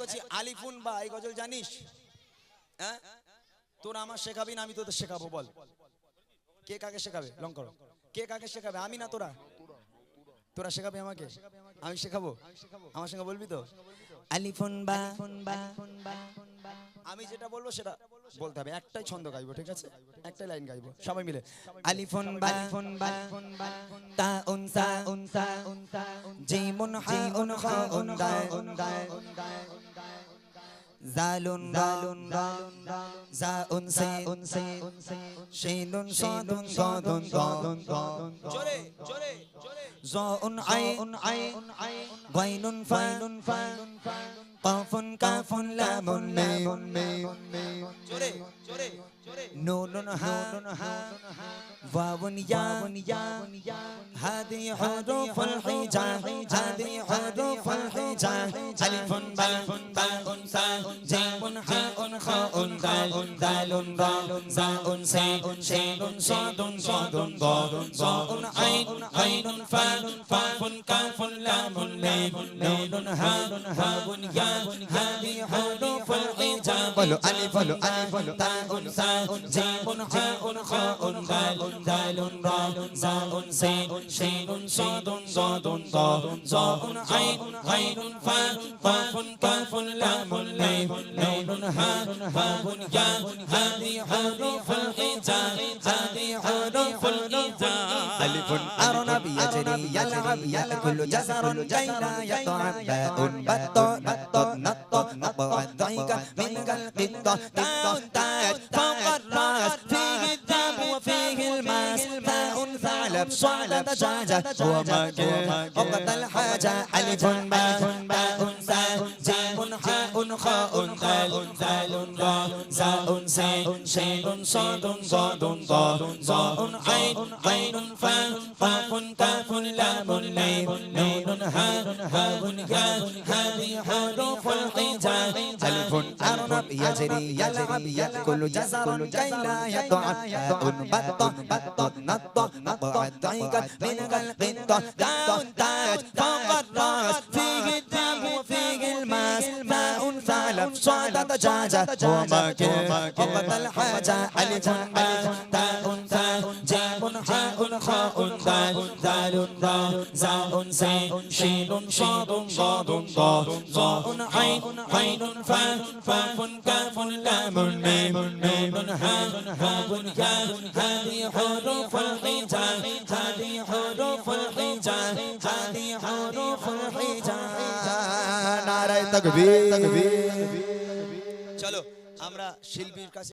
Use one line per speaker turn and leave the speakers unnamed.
করছি আলিফুন বা এই গজল জানিস? হ্যাঁ? তোরা আমার শেখাবি না, আমি তোদের শেখাবো, বল। কে কাকে শেখাবে? লং করো। কে কাকে শেখাবে? আমি না তোরা? তোরা শেখাবে আমাকে? আমি শেখাবো? আমার সঙ্গে বলবি তো? আলিফুন বা আমি যেটা বলব সেটা বলতে হবে। একটাই ছন্দ গাইবো ঠিক আছে? একটাই লাইন গাইবো সবাই মিলে। আলিফুন বা তা উনসা উনসা উনসা জিমুন হা উন খা উন দায় জালুন জালুন জা উন সে উন সে শিনুন সাদুন সাদুন। সাদুন জোরে জোরে। ظاء عين غين فاء قاف كاف لام ميم نون ها واو يا هذه حروف الحجاب هذه حروف خاء دال دال راء زاء سين شين صاد صاد ضاد ضاء عين عين فاء فاء كاف لام ميم نون ها واو يا هذه حروف الحجاب بلو ألف بلو ألف تاء ثاء جيم حاء خاء دال دال راء زاء سين شين صاد صاد ضاد ضاء عين عين فاء فاء كاف لام ميم نون ها واو يا هذه حروف الحجاب هذه حروف الحجاب ألف أرنب يجري يلعب يأكل جزر كي لا يطعم باء بط ثعلب صعلب دجاجة ومكين وقت الحاجة ألف باء باء ثاء جيم حاء خاء دال دال راء زاء سين شين صاد صاد ضاد ضاء عين عين فاء قاف كاف لام ميم نون ها واو يا هذه حروف الحجاب ألف أرنب يجري يلعب يأكل جزر كي لا يطعم باء بط بط نط نطع الضيق من القطة تاء تاج فوق الرأس فيه الدم وفيه الماس ماء ثعلب صعد دجاجة ومكين وقت الحاجة ألف باء تاء ثاء جيم حاء خاء دال دال راء زاء سين شين صاد ضاد ضاد ضاء عين عين فاء فاء كاف لام ميم ميم هاء واو يا هذه حروف الحجاب هذه حروف الحجاب هذه حروف الحجاب নারায় তকবীর চলো আমরা শিল্পীর কাছে